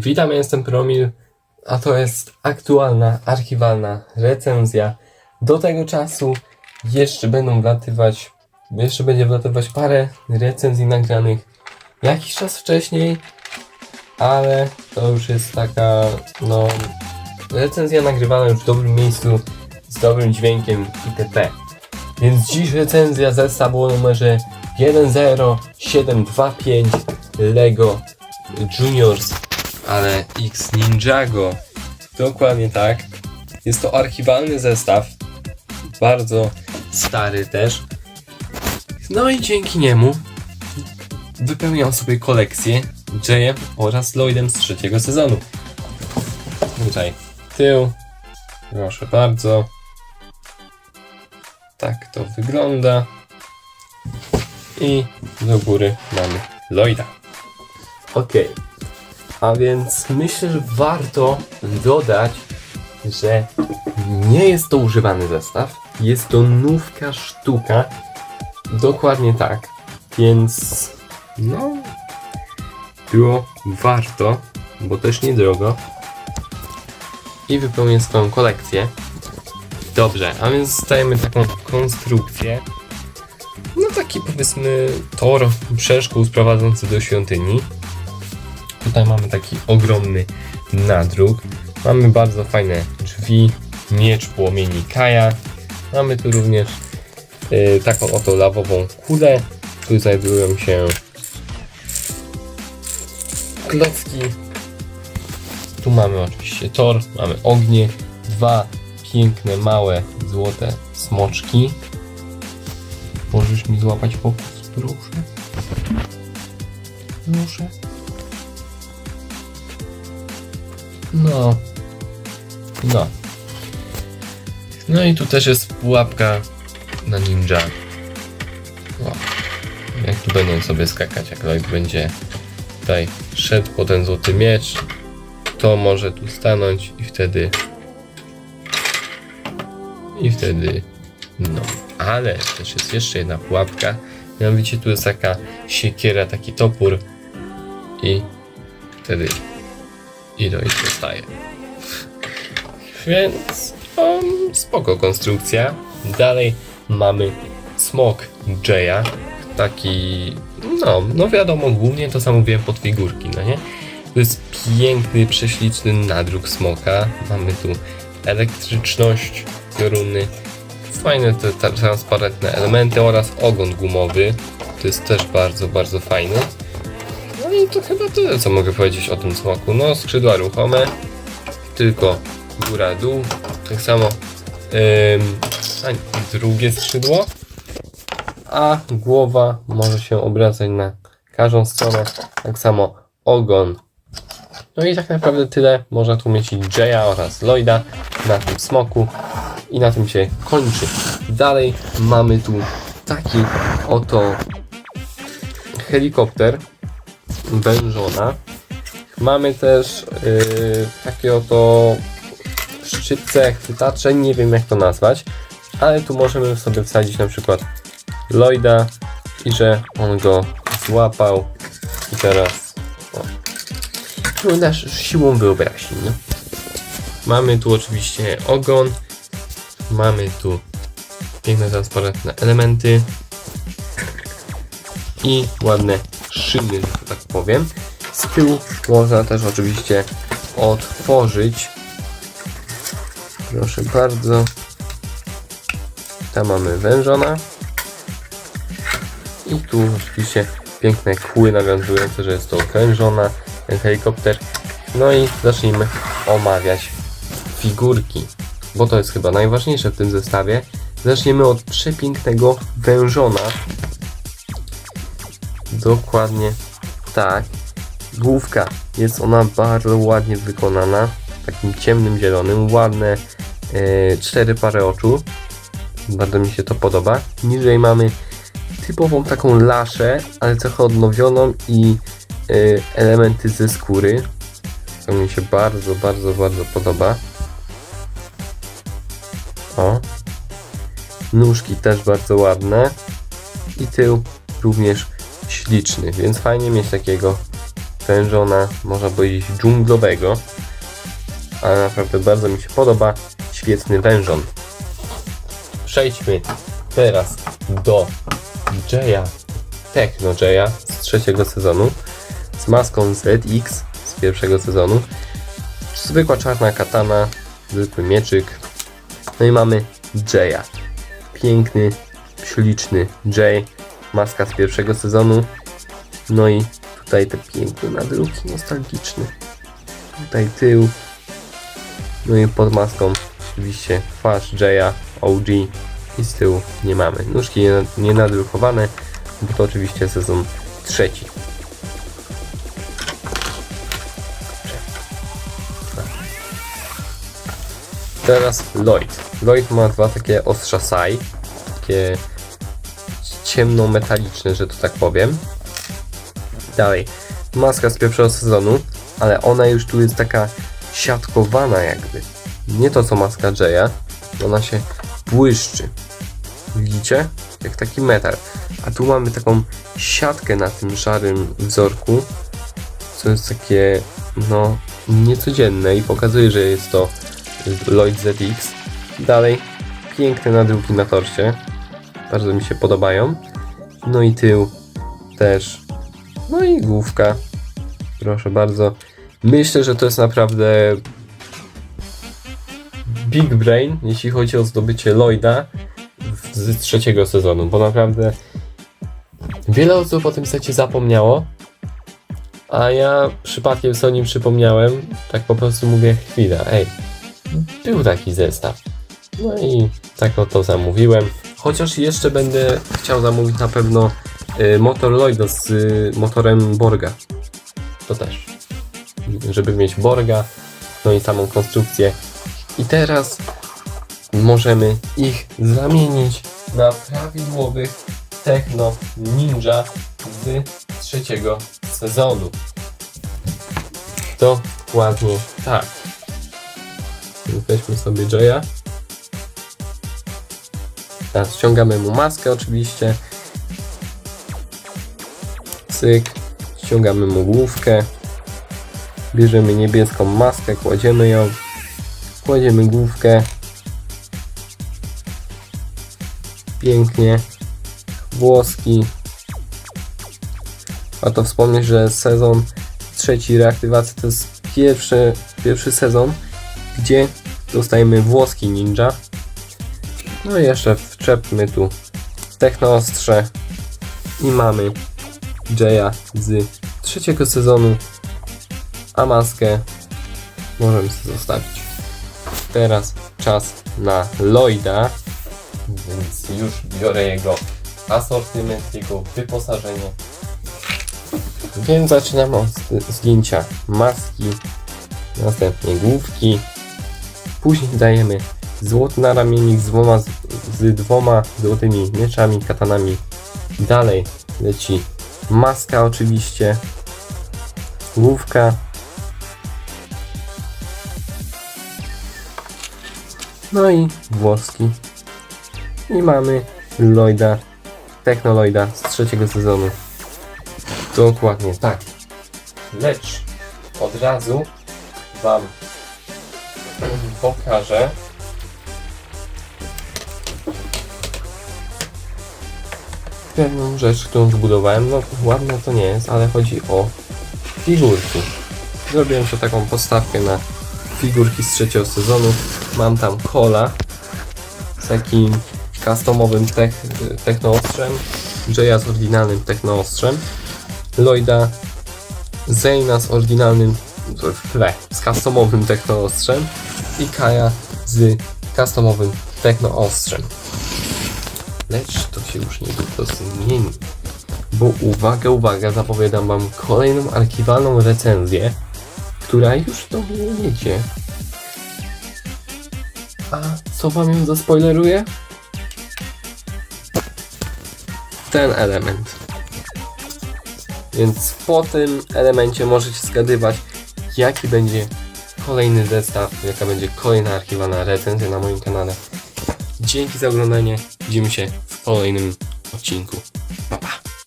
Witam, jestem Promil, a to jest aktualna, archiwalna recenzja. Do tego czasu jeszcze będą wlatywać, jeszcze będzie wlatywać parę recenzji nagranych jakiś czas wcześniej, ale to już jest taka, no, recenzja nagrywana już w dobrym miejscu, z dobrym dźwiękiem itp. Więc dziś recenzja zestawu o numerze 10725 Lego Juniors, ale X Ninjago. Dokładnie tak. Jest to archiwalny zestaw, bardzo stary też. No i dzięki niemu wypełniam sobie kolekcję Jayem oraz Lloydem z trzeciego sezonu. Tutaj tył, proszę bardzo. Tak to wygląda. I do góry mamy Lloyda. Okej. A więc myślę, że warto dodać, że nie jest to używany zestaw. Jest to nówka sztuka. Dokładnie tak. Więc no było warto, bo też niedrogo. I wypełnię swoją kolekcję. Dobrze, a więc stajemy taką konstrukcję. No taki powiedzmy tor przeszkód prowadzący do świątyni. Tutaj mamy taki ogromny nadruk. Mamy bardzo fajne drzwi, miecz płomieni Kaja. Mamy tu również y, taką oto lawową kulę. Tu znajdują się klocki. Tu mamy oczywiście tor, mamy ognie, dwa piękne, małe, złote smoczki. Możesz mi złapać fokus, proszę? Proszę. No. No. No i tu też jest pułapka na ninja. O. Jak tu będą sobie skakać, jak Lloyd będzie tutaj szedł po ten złoty miecz, to może tu stanąć i wtedy i wtedy no. Ale też jest jeszcze jedna pułapka. Mianowicie tu jest taka siekiera, taki topór i wtedy i do ich dostaje. Więc um, spoko konstrukcja. Dalej mamy smok Jaya. Taki, no, no wiadomo, głównie to samo mówiłem pod figurki, no nie? To jest piękny, prześliczny nadruk smoka. Mamy tu elektryczność pioruny, fajne te transparentne elementy oraz ogon gumowy. To jest też bardzo, bardzo fajne. No i to chyba tyle, co mogę powiedzieć o tym smoku. No, skrzydła ruchome, tylko góra, dół. Tak samo ym, drugie skrzydło, a głowa może się obracać na każdą stronę. Tak samo ogon. No i tak naprawdę tyle. Można tu mieścić Jaya oraz Lloyda na tym smoku. I na tym się kończy. Dalej mamy tu taki oto helikopter wężona. Mamy też yy, takie oto szczytce, chwytacze, nie wiem jak to nazwać, ale tu możemy sobie wsadzić na przykład Lloyda i że on go złapał i teraz o, nasz siłą wyobraźni. No. Mamy tu oczywiście ogon, mamy tu piękne transparentne elementy i ładne szyny, że tak powiem. Z tyłu można też oczywiście otworzyć. Proszę bardzo. Tam mamy wężona. I tu oczywiście piękne kły nawiązujące, że jest to wężona, ten helikopter. No i zacznijmy omawiać figurki, bo to jest chyba najważniejsze w tym zestawie. Zaczniemy od przepięknego wężona. Dokładnie tak. Główka jest ona bardzo ładnie wykonana, takim ciemnym zielonym, ładne e, cztery pary oczu. Bardzo mi się to podoba. Niżej mamy typową taką laszę, ale trochę odnowioną i e, elementy ze skóry. To mi się bardzo, bardzo, bardzo podoba. O. Nóżki też bardzo ładne. I tył również śliczny, więc fajnie mieć takiego wężona, można powiedzieć dżunglowego. Ale naprawdę bardzo mi się podoba. Świetny wężon. Przejdźmy teraz do Jaya, Techno Jaya z trzeciego sezonu. Z maską ZX z pierwszego sezonu. Zwykła czarna katana, zwykły mieczyk. No i mamy Jaya. Piękny, śliczny Jay. Maska z pierwszego sezonu. No i tutaj te piękne nadruki nostalgiczne. Tutaj tył. No i pod maską oczywiście twarz Jaya, OG i z tyłu nie mamy. Nóżki nie, nadrukowane, bo to oczywiście sezon trzeci. Teraz Lloyd. Lloyd ma dwa takie ostrza sai, takie ciemno-metaliczne, że to tak powiem. Dalej, maska z pierwszego sezonu, ale ona już tu jest taka siatkowana jakby. Nie to co maska Jaya, ona się błyszczy. Widzicie? Jak taki metal. A tu mamy taką siatkę na tym szarym wzorku, co jest takie, no, niecodzienne i pokazuje, że jest to Lloyd ZX. Dalej, piękne nadruki na torcie. Bardzo mi się podobają. No i tył też. No i główka. Proszę bardzo. Myślę, że to jest naprawdę big brain, jeśli chodzi o zdobycie Lloyda z trzeciego sezonu, bo naprawdę wiele osób o tym secie zapomniało, a ja przypadkiem sobie o nim przypomniałem, tak po prostu mówię, chwila, ej, był taki zestaw. No i tak oto zamówiłem. Chociaż jeszcze będę chciał zamówić na pewno y, motor Lloyda z y, motorem Borga. To też. Żeby mieć Borga, no i samą konstrukcję. I teraz możemy ich zamienić na prawidłowych Techno Ninja z trzeciego sezonu. Dokładnie tak. Weźmy sobie Jaya. Teraz ściągamy mu maskę oczywiście. Cyk. Ściągamy mu główkę. Bierzemy niebieską maskę, kładziemy ją. Kładziemy główkę. Pięknie. Włoski. Warto wspomnieć, że sezon trzeci reaktywacji to jest pierwszy, pierwszy sezon, gdzie dostajemy włoski ninja. No i jeszcze wczepmy tu technoostrze i mamy Jaya z trzeciego sezonu, a maskę możemy sobie zostawić. Teraz czas na Lloyda, więc już biorę jego asortyment, jego wyposażenie. Więc zaczynamy od zdjęcia maski, następnie główki, później dajemy złoty naramiennik z dwoma, z dwoma złotymi mieczami, katanami. Dalej leci maska oczywiście, główka, no i włoski. I mamy Lloyda, Technoloida z trzeciego sezonu. Dokładnie tak. Lecz od razu Wam pokażę. Pewną rzecz, którą zbudowałem. No ładne to nie jest, ale chodzi o figurki. Zrobiłem sobie taką podstawkę na figurki z trzeciego sezonu. Mam tam Kola z takim customowym tech, technoostrzem, Jaya z oryginalnym technoostrzem, Lloyda Zayna z oryginalnym tle, z customowym technoostrzem i Kaja z customowym technoostrzem. Lecz to się już niedługo zmieni. Bo uwaga, uwaga, zapowiadam wam kolejną archiwalną recenzję, która już do mnie jedzie. A co wam ją zaspoileruję? Ten element. Więc po tym elemencie możecie zgadywać, jaki będzie kolejny zestaw, jaka będzie kolejna archiwalna recenzja na moim kanale. Dzięki za oglądanie. Widzimy się w kolejnym odcinku.